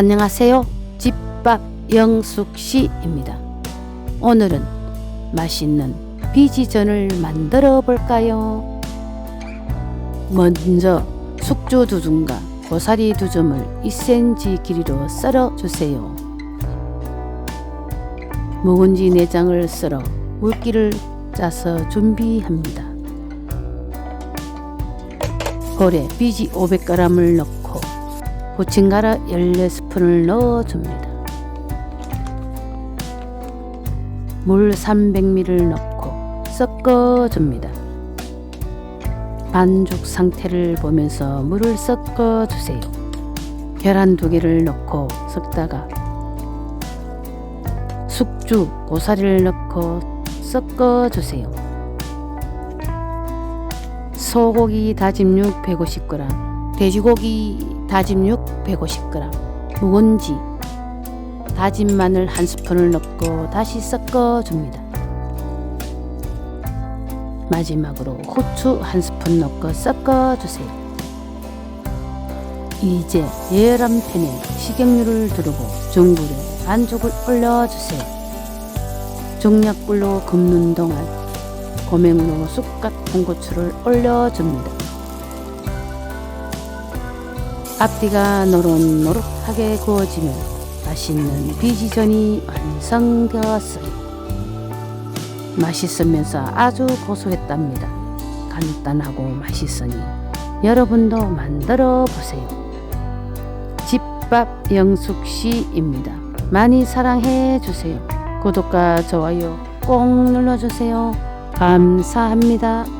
안녕하세요. 집밥 영숙 씨입니다. 오늘은 맛있는 비지전을 만들어 볼까요? 먼저 숙주 두 줌과 고사리 두 줌을 2cm 길이로 썰어 주세요. 묵은지 내장을 썰어 물기를 짜서 준비합니다. 볼에 비지 500g을 넣고 부침가루 14스푼을 넣어줍니다. 물 300ml를 넣고 섞어줍니다. 반죽 상태를 보면서 물을 섞어주세요. 계란 두 개를 넣고 섞다가 숙주, 고사리를 넣고 섞어주세요. 소고기 다짐육 150g, 돼지고기 다짐육 150g, 묵은지, 다진 마늘 한 스푼을 넣고 다시 섞어줍니다. 마지막으로 후추 한 스푼 넣고 섞어주세요. 이제 예람 팬에 식용유를 두르고 중불에 반죽을 올려주세요. 중약불로 굽는 동안 고명으로 쑥갓 홍고추를 올려줍니다. 앞뒤가 노릇노릇하게 구워지면 맛있는 비지전이 완성되었어요. 맛있으면서 아주 고소했답니다. 간단하고 맛있으니 여러분도 만들어 보세요. 집밥 영숙씨입니다. 많이 사랑해 주세요. 구독과 좋아요 꼭 눌러주세요. 감사합니다.